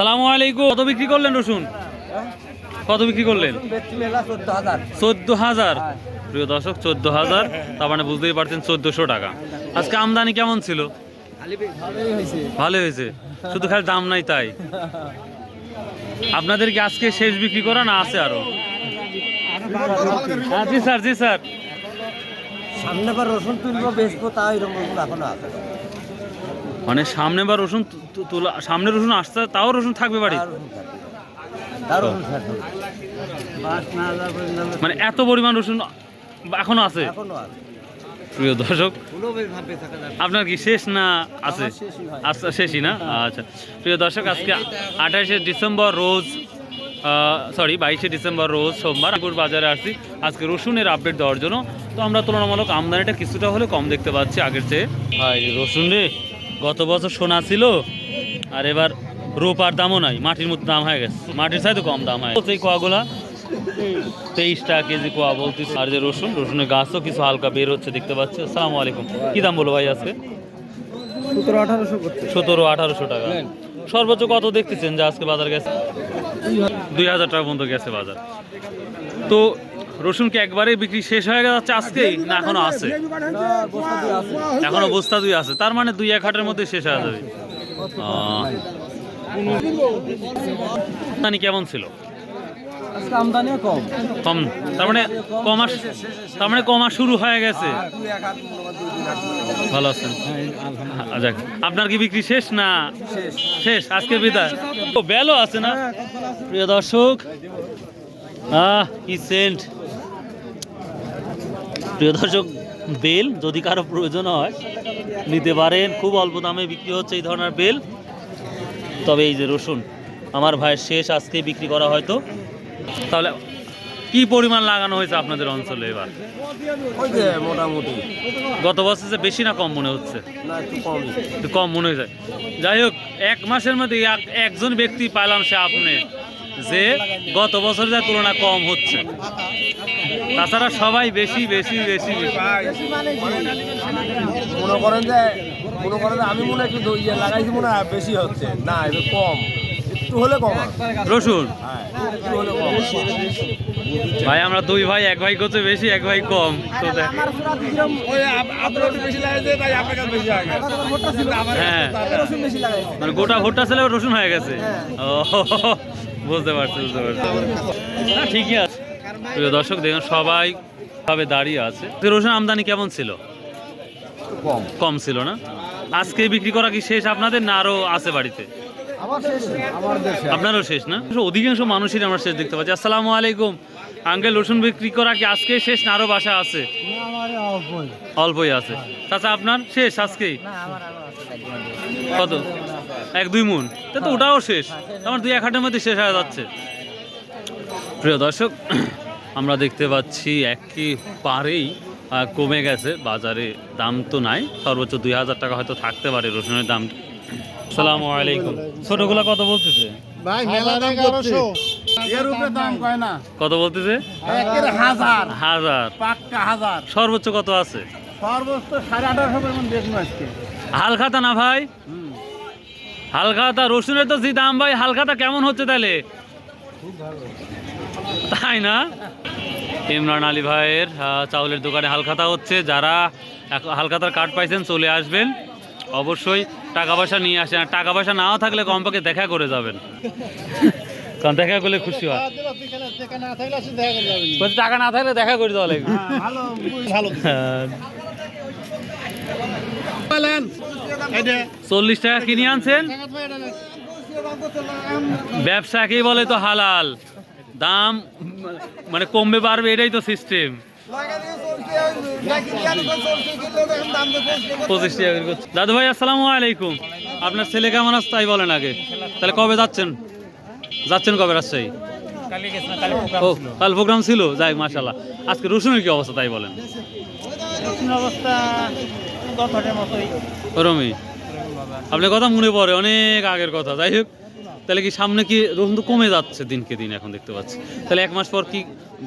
সালামু আলাইকুম। কত বিক্রি করলেন রসুন? কত বিক্রি করলেন? চোদ্দ হাজার প্রিয় দর্শক চোদ্দ হাজার তার মানে বুঝতেই পারছেন চোদ্দশো টাকা। আজকে আমদানি কেমন ছিল? ভালো হয়েছে। শুধু খালি দাম নাই তাই। আপনাদের কি আজকে শেষ বিক্রি করা না আছে আরও? হ্যাঁ, জি স্যার জি স্যার। সামনে বার রসুন তুলবো বেচবো তা এরকম রসুন এখনও আছে। মানে সামনে বা রসুন তোলা সামনে রসুন আসতে তাও রসুন থাকবে বাড়ি মানে এত পরিমাণ রসুন এখনও আছে? প্রিয় দর্শক আপনার কি শেষ না আছে? শেষই আচ্ছা শেষই না? আচ্ছা। প্রিয় দর্শক আজকে আঠাশে ডিসেম্বর রোজ সরি বাইশে ডিসেম্বর রোজ সোমবার রায়পুর বাজারে আসছি। আজকে রসুনের আপডেট দেওয়ার জন্য। তো আমরা তুলনামূলক আমদানিটা কিছুটা হলে কম দেখতে পাচ্ছি আগের চেয়ে। ভাই রসুন রে গত বছর সোনা ছিল আর এবার রূপার দামও নাই মাটির মতো দাম হয়ে গেছে। মাটির চাইতে কম দাম হয় এই কোয়াগুলা তেইশ টাকা কেজি কোয়া বলতেছি। আর যে রসুন রসুনের গাছও কিছু হালকা বের হচ্ছে দেখতে পাচ্ছি। আসসালামু আলাইকুম। কি দাম বলো ভাই আজকে? সতেরো আঠারোশো সতেরো আঠারোশো টাকা। সর্বোচ্চ কত দেখতেছেন যে আজকে বাজার গেছে? দুই হাজার টাকা পর্যন্ত গেছে বাজার। তো রসুন কি একবারে বিক্রি শেষ হয়ে যাচ্ছে আজকেই? না এখনও আছে। এখনও বস্তা দুই আছে। তার মানে দুই এক হাটের মধ্যে শেষ হয়ে যাবে। আমদানি কেমন ছিল? কম। তার মানে কমাস তার মানে কমা শুরু হয়ে গেছে। ভালো আছেন? আ, যাক। আপনার কি বিক্রি শেষ না? শেষ শেষ। আজকের বিদায়। ও বেলও আছে না? প্রিয় দর্শক আহ কি সেন্ট। প্রিয় দর্শক বেল যদি কারও প্রয়োজন হয় নিতে পারেন। খুব অল্প দামে বিক্রি হচ্ছে এই ধরনের বেল। তবে এই যে রসুন আমার ভাইয়ের শেষ আজকে বিক্রি করা হয়তো। তাহলে কি পরিমাণ লাগানো হয়েছে আপনাদের অঞ্চলে এবার? মোটামুটি। গত বছর যে বেশি না কম মনে হচ্ছে? একটু কম। মনে হয়ে যায় যাই হোক এক মাসের মধ্যে এক- একজন ব্যক্তি পাইলাম সে আপনি যে গত বছরের যা তুলনা কম হচ্ছে। তাছাড়া সবাই বেশি বেশি বেশি মনে করেন যে মনে করেন আমি মনে হয় একটু ইয়ে লাগাইছি মনে হয় বেশি হচ্ছে। না এটা কম। একটু হলে কম রসুন? হ্যাঁ একটু হলে কম। ভাই আমরা দুই ভাই এক ভাই করছে বেশি এক ভাই কম। তো হ্যাঁ মানে গোটা ভোটটা ছেলে রসুন হয়ে গেছে। ও বুঝতে পারছি বুঝতে পারছি। ঠিকই আছে। প্রিয় দর্শক দেখুন সবাই ভাবে দাঁড়িয়ে আছে। রসুন আমদানি কেমন ছিল? কম। কম ছিল না? আজকে বিক্রি করা কি শেষ আপনাদের না আরও আছে বাড়িতে? আমার শেষ আমার দেশে আপনারও শেষ না? অধিকাংশ মানুষই আমরা শেষ দেখতে পাচ্ছি। আসসালামু আলাইকুম। আঙ্কেল রসুন বিক্রি করা কি আজকে শেষ না আরও বাসা আছে? অল্পই। অল্পই আছে। চাচা আপনার শেষ আজকেই? না আমার আরও আছে কত? এক দুই মুন? তা তো ওটাও শেষ। আমার দুই এক হাটের মধ্যে শেষ হয়ে যাচ্ছে। প্রিয় দর্শক আমরা দেখতে পাচ্ছি একেবারেই কমে গেছে। বাজারে দাম তো নাই সর্বোচ্চ দুই হাজার টাকা হয়তো থাকতে পারে রসুনের দাম। সালামু আলাইকুম। ছোটগুলা কত বলতেছে? ভাই মেলা দাম এর উপরে দাম কয় না? কত বলতেছে? হাজার। হাজার। পাক্কা হাজার। সর্বোচ্চ কত আছে? সর্বোচ্চ সাড়ে আঠারোশো পর্যন্ত দেখব আজকে। হালখাতা না ভাই? হালখাতা রসুনের তো যে দাম ভাই হালখাতা কেমন হচ্ছে তাহলে? তাই না? ইমরান আলী ভাইয়ের চাউলের দোকানে হালখাতা হচ্ছে। যারা হালখাতার কার্ড পাইছেন চলে আসবেন। অবশ্যই টাকা পয়সা নিয়ে আসেন। আর টাকা পয়সা নাও থাকলে কমপক্ষে দেখা করে যাবেন। কারণ দেখা করলে খুশি হয়। টাকা না থাকলে দেখা করে দেওয়া লাগবে। চল্লিশ টাকা কিনে আনছেন? ব্যবসাকেই বলে তো হালাল? দাম মানে কমবে পারবে এটাই তো সিস্টেম পঁচিশ টাকা করছে। দাদু ভাই আসসালামু আলাইকুম। আপনার ছেলে কেমন আছে তাই বলেন আগে। তাহলে কবে যাচ্ছেন? যাচ্ছেন কবে রাজশাহী? ও কাল প্রোগ্রাম ছিল? যাই মাশাল্লাহ আজকে রসুনের কি অবস্থা তাই বলেন? অবস্থা ওরমই আপনার কথা মনে পড়ে অনেক আগের কথা। যাই হোক তাহলে কি সামনে কি রসুন তো কমে যাচ্ছে দিনকে দিন এখন দেখতে পাচ্ছি। তাহলে এক মাস পর কি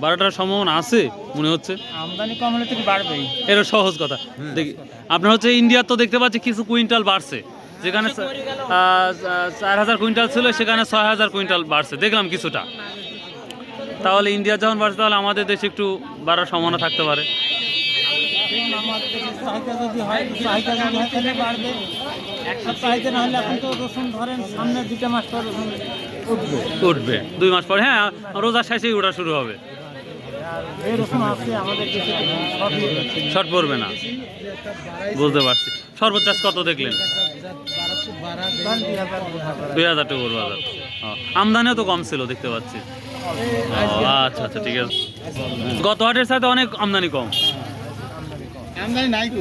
বারোটার সম্ভাবনা আছে মনে হচ্ছে? আমদানি কম হলে তো বাড়বেই? এটা সহজ কথা। দেখি আপনার হচ্ছে ইন্ডিয়ার তো দেখতে পাচ্ছি কিছু কুইন্টাল বাড়ছে। যেখানে আহ, চার হাজার কুইন্টাল ছিল সেখানে ছয় হাজার কুইন্টাল বাড়ছে। দেখলাম কিছুটা। তাহলে ইন্ডিয়া যখন বাড়ছে তাহলে আমাদের দেশে একটু বাড়ার সম্ভাবনা থাকতে পারে। আমার দেশের চাহিদা যদি হয় চাহিদা যদি হয় তাহলে বাড়বে। আর চাহিদা না হলে এখন তো রসুন ধরেন সামনে দুটা মাস পর রসুন উঠবে। উঠবে। দুই মাস পর হ্যাঁ রোজার শেষেই ওঠা শুরু হবে। শর্ট পড়বে না। বুঝতে পারছি। সর্বোচ্চ কত দেখলেন? দুই হাজার দুই টাকার বাজার। আমদানিও তো কম ছিল দেখতে পাচ্ছি। আচ্ছা আচ্ছা ঠিক আছে। গত হাটের সাথে অনেক আমদানি কম। আমদানি নাই তো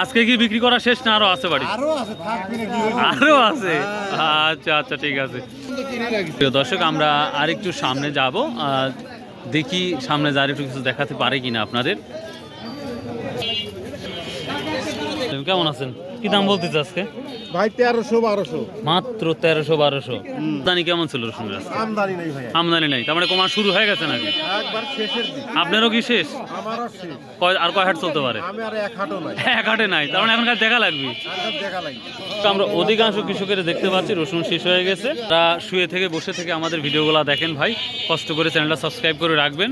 আজকে কি বিক্রি করা শেষ না আরও আছে বাড়ি? আরও আছে আরও আচ্ছা আচ্ছা ঠিক আছে। প্রিয় দর্শক আমরা আরেকটু সামনে যাব। দেখি সামনে যা একটু কিছু দেখাতে পারে কিনা আপনাদের। কেমন আছেন? কি দাম বলতেছে আজকে? ভাই তেরোশো বারোশো। মাত্র তেরোশো বারোশো। আমদানি কেমন ছিল আজকে আমদানি নেই ভাই আমদানি নাই। তার মানে কমা শুরু হয়ে গেছে নাকি? একবার শেষের আপনারও কি শেষ? আমারও শেষ। কয় আর কয় হাট চলতে পারে? আমি আর এক হাটও নাই। এক হাটে নাই। তার মানে এখনকার দেখা লাগবে। দেখা লাগে তো আমরা অধিকাংশ কৃষকের দেখতে পাচ্ছি রসুন শেষ হয়ে গেছে। তারা শুয়ে থেকে বসে থেকে আমাদের ভিডিওগুলো দেখেন ভাই। কষ্ট করে চ্যানেলটা সাবস্ক্রাইব করে রাখবেন।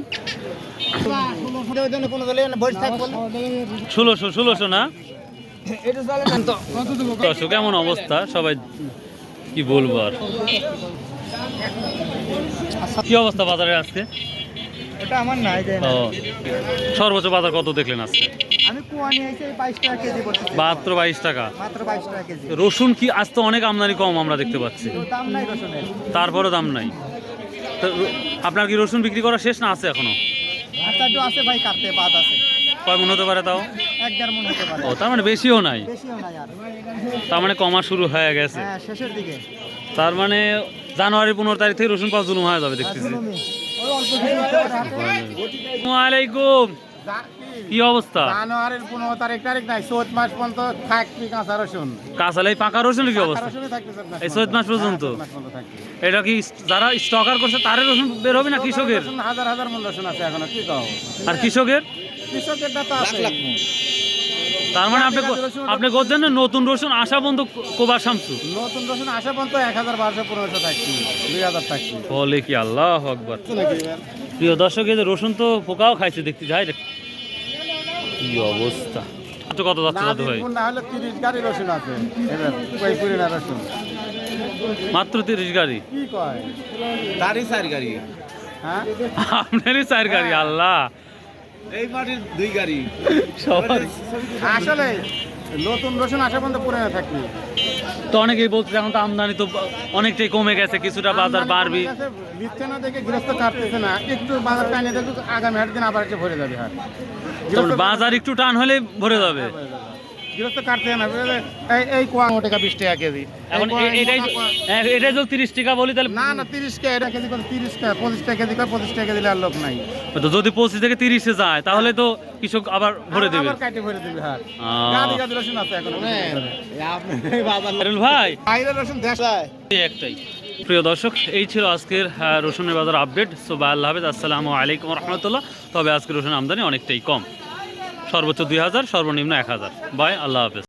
ষোলোশো ষোলোশো না। তো দর্শক কেমন অবস্থা? সবাই কি বলব আর? কি অবস্থা বাজারে আজকে? ওটা আমার নাই ও সর্বোচ্চ বাজার কত দেখলেন আজকে? আমি কুয়া নিয়ে এসে বাইশ টাকা কেজি করতেছি মাত্র বাইশ টাকা। মাত্র বাইশ টাকা কেজি। রসুন কি আজ তো অনেক আমদানি কম আমরা দেখতে পাচ্ছি। দাম নাই রসুনের। তারপরে দাম নাই। আপনার কি রসুন বিক্রি করা শেষ না আছে এখনও? আচ্ছা একটু আছে ভাই কাটতে বাদ আছে। কয় মন হতে পারে তাও? এক দেড় মন হতে পারে। ও তার মানে বেশিও নাই? বেশিও নাই আর। তার মানে কমা শুরু হয়ে গেছে। হ্যাঁ শেষের দিকে। তার মানে জানুয়ারি পনেরো তারিখ থেকে রসুন পাওয়া জুলুম হয়ে যাবে দেখতেছি। ওয়ালাইকুম। কি অবস্থা? জানুয়ারির পনেরো তারিখ তারিখ নাই চৌত মাস পর্যন্ত থাকবি কাঁচা রসুন। কাঁচালাই পাকা রসুন কি অবস্থা? এই চৈত মাস পর্যন্ত। এটা কি যারা স্টকার করছে তারে রসুন বের হবে না কৃষকের? হাজার হাজার মূল রসুন আছে এখনও কি কও? আর কৃষকের? কৃষকেরটা তো আছে। তার মানে আপনি আপনি করছেন না নতুন রসুন আসা বন্ধ কোবার শামসু? নতুন রসুন আসা পর্যন্ত এক হাজার বারোশো পনেরোশো থাকছি দুই হাজার থাকছি বলে কি আল্লাহ আকবর। প্রিয় দর্শক এই রসুন তো পোকাও খাইছে দেখতে যাই দেখ কি অবস্থা? তো কত যাচ্ছে দাদু ভাই? না হলে তিরিশ গাড়ি রসুন আছে। এবার ওই পুরিনা রসুন। মাত্র তিরিশ গাড়ি? কি কয়? তারই চার গাড়ি। হ্যাঁ? আপনারই চার গাড়ি আল্লাহ। এই মাটির দুই গাড়ি। সবার আসলে নতুন রসুন আসা পর্যন্ত পুরিনা থাকবে তো অনেকেই বলছে এখন তো আমদানি তো অনেকটাই কমে গেছে কিছুটা বাজার বাড়বে। নিচ্ছে না দেখে গৃহস্থ কাটতেছে না। একটু বাজার টানে দেখো আগামী হাট দিন আবার একটু ভরে যাবে হাট। বাজার একটু টান হলে ভরে যাবে। গৃহস্থ কাটতে না এই এই কোয়া টাকা বিশ টাকা কেজি। এখন এটাই মোটা কোয়া- হ্যাঁ, এটাই যদি তিরিশ টাকা বলি তাহলে না না তিরিশ টাকা এটা কেজি করে তিরিশ টাকা পঁচিশ টাকা কেজি করে পঁচিশ টাকা দিলে আর লোক নাই। তো যদি পঁচিশ থেকে তিরিশে যায় তাহলে তো কৃষক আবার ভরে দেবে। কাটে ভরে দিবে হাট গাদি গাদি রসুন আছে এখন ভাই। বাইরের রসুন দেশ একটাই। প্রিয় দর্শক এই ছিল আজকের রসুনের বাজার আপডেট সো বা আল্লাহ হাফেজ আসসালামু আলাইকুম রহমতুল্লাহ। তবে আজকের রসুন আমদানি অনেকটাই কম। সর্বোচ্চ দুই হাজার সর্বনিম্ন এক হাজার। বাই আল্লাহ হাফেজ।